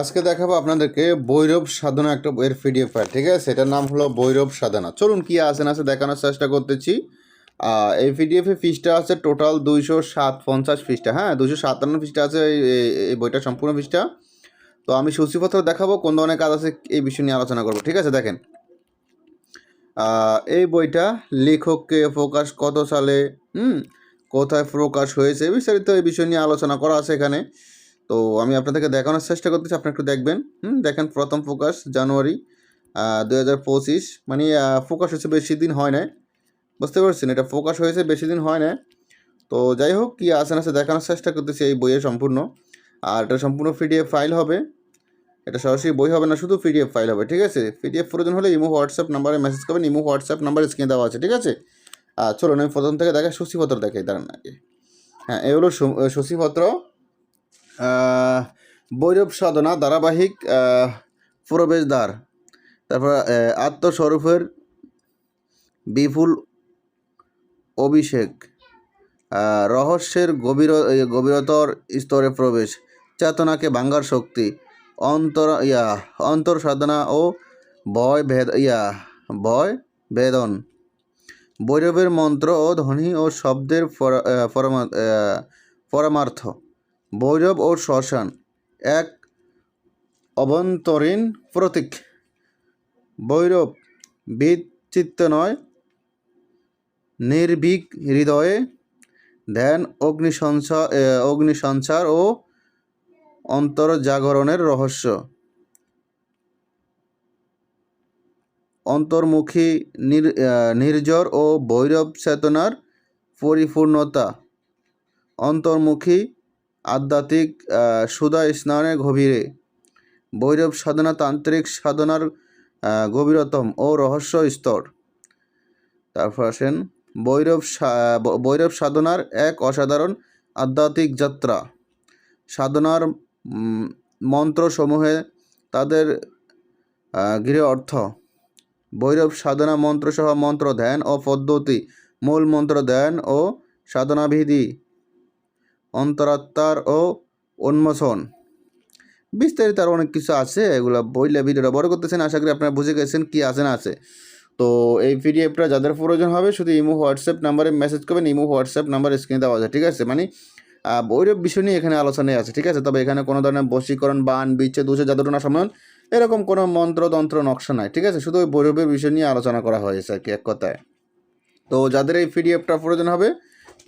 আজকে দেখাবো আপনাদেরকে বৈরব সাধনা একটা বইয়ের পিডিএফ ফাইল ঠিক আছে? এটার নাম হলো বৈরব সাধনা। চলুন কি আছে না আছে দেখানোর চেষ্টা করতেছি। এই পিডিএফে ফিসটা আছে টোটাল দুইশো সাত পঞ্চাশ ফিসটা হ্যাঁ? দুইশো সাতান্ন ফিসটা আছে এই বইটা সম্পূর্ণ ফিসটা তো আমি সূচিপত্র দেখাবো, কোন ধরনের কাজ আছে এই বিষয় নিয়ে আলোচনা করব, ঠিক আছে? দেখেন। এই বইটা লেখককে প্রকাশ কত সালে, হুম? কোথায় প্রকাশ হয়েছে, বিস্তারিত এই বিষয় নিয়ে আলোচনা করা আছে এখানে। তো আমি আপনাদেরকে দেখানোর চেষ্টা করতেছি আপনি একটু দেখবেন। হুম, দেখেন প্রথম ফোকাস, জানুয়ারি দু হাজার পঁচিশ মানে ফোকাস হয়েছে বেশি দিন হয় না বুঝতে পারছেন? এটা ফোকাস হয়েছে, বেশি দিন হয় না তো যাই হোক, কী আছে না আছে দেখানোর চেষ্টা করতেছি এই বইয়ের সম্পূর্ণ। আর এটা সম্পূর্ণ পিডিএফ ফাইল হবে। এটা সরাসরি বই হবে না, শুধু পিডিএফ ফাইল হবে, ঠিক আছে? পিডিএফ প্রয়োজন হলে ইমো, হোয়াটসঅ্যাপ নাম্বারে মেসেজ করবেন। ইমো, হোয়াটসঅ্যাপ নাম্বার স্ক্রিনে দেওয়া আছে, ঠিক আছে? আর চলুন, আমি প্রথম থেকে দেখা সূচিপত্র দেখাই, দাঁড়ান আগে। হ্যাঁ এ হলো বৈরব সাধনা ধারাবাহিক প্রবেশদ্বার। তারপর আত্মস্বরূপের বিপুল অভিষেক। রহস্যের গভীর গভীরতর স্তরে প্রবেশ। চেতনাকে ভাঙ্গার শক্তি। অন্তর, ইয়া, অন্তর সাধনা ও ভয় ভেদ, ইয়া, ভয় বেদন বৈরবের মন্ত্র ও ধ্বনি ও শব্দের পরা- পরমা- পরমার্থ। বৈরব ও শ্মশান, এক অভ্যন্তরীণ প্রতীক। বৈরব বিচিত্ত নয় নির্ভীক হৃদয়ে ধ্যান অগ্নিসঞ্চার অগ্নিসঞ্চার ও অন্তর্জাগরণের রহস্য। অন্তর্মুখী নির নির্জর ও বৈরব চেতনার পরিপূর্ণতা। অন্তর্মুখী আধ্যাত্মিক সুধা স্নানে গভীরে। বৈরব সাধনা তান্ত্রিক সাধনার গভীরতম ও রহস্য স্তর। তারপর আসেন বৈরব সা- ব- বৈরব সাধনার এক অসাধারণ আধ্যাত্মিক যাত্রা। সাধনার মন্ত্রসমূহে তাদের গৃহ অর্থ। বৈরব সাধনা মন্ত্রসহ মন্ত্র ধ্যান ও পদ্ধতি, মূল মন্ত্র ধ্যান ও সাধনাবিধি অন্তরাত্মার ও উন্মোচন। বিস্তারিত আরও অনেক কিছু আছে, এগুলো বইলে ভিডিওটা বড় করতেছেন, আশা করি আপনারা বুঝে গেছেন কি আছে না আছে। তো এই পিডিএফটা যাদের প্রয়োজন হবে, শুধু ইমো, হোয়াটসঅ্যাপ নাম্বারে মেসেজ করবেন, ইমো, হোয়াটসঅ্যাপ নাম্বার স্ক্রিনে দেওয়া আছে, ঠিক আছে? মানে বৈরব বিষয় নিয়ে এখানে আলোচনায় আছে, ঠিক আছে? তবে এখানে কোনো ধরনের বশীকরণ, বান, বিচ্ছেদ দুষে জাদুটনা সমন এরকম কোনো মন্ত্রতন্ত্র নকশা নাই, ঠিক আছে? শুধু ওই বৈরবের বিষয় নিয়ে আলোচনা করা হয়েছে আর কি, এক কথায়। তো যাদের এই পিডিএফটা প্রয়োজন হবে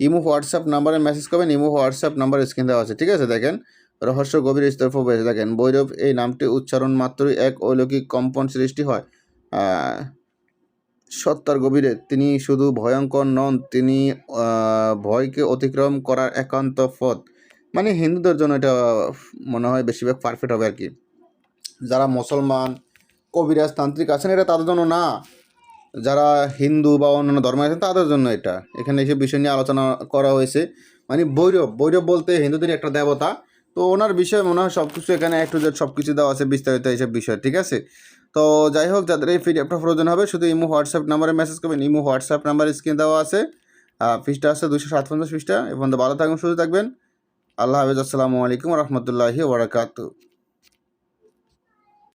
ইমো হোয়াটসঅ্যাপ নাম্বারে মেসেজ করবেন, ইমো হোয়াটসঅ্যাপ নাম্বার স্ক্রিন দেওয়া আছে, ঠিক আছে? দেখেন, রহস্য গভীর স্তর প্রবেশ দেখেন বৈরব এই নামটি উচ্চারণ মাত্রই এক অলৌকিক কম্পন সৃষ্টি হয়। সত্তার গভীরে, তিনি শুধু ভয়ঙ্কর নন, তিনি ভয়কে অতিক্রম করার একান্ত পথ। মানে হিন্দুদের জন্য এটা, মনে হয়, বেশিরভাগ পারফেক্ট হবে আর কি। যারা মুসলমান, কবিরাজ, তান্ত্রিক আছেন এটা তাদের জন্য না। যারা হিন্দু বা অন্যান্য ধর্ম আছেন, তাদের জন্য এটা। এখানে এসব বিষয় নিয়ে আলোচনা করা হয়েছে। মানে ভৈরব ভৈরব বলতে হিন্দুদের একটা দেবতা। তো ওনার বিষয়ে মনে হয় সব কিছু এখানে একটু সব কিছু দেওয়া আছে, বিস্তারিত এইসব বিষয়, ঠিক আছে? তো যাই হোক, যাদের এই পিডিএফটা প্রয়োজন হবে, শুধু ইমো, হোয়াটসঅ্যাপ নাম্বারে মেসেজ করবেন। ইমো, হোয়াটসঅ্যাপ নাম্বার স্ক্রিন দেওয়া আছে। ফিসটা আছে দুশো সাত পঞ্চাশ ফিসটা এবং ভালো থাকবেন সুস্থ থাকবেন। আল্লাহ হাফিজ। আসসালামু আলাইকুম রহমতুল্লাহি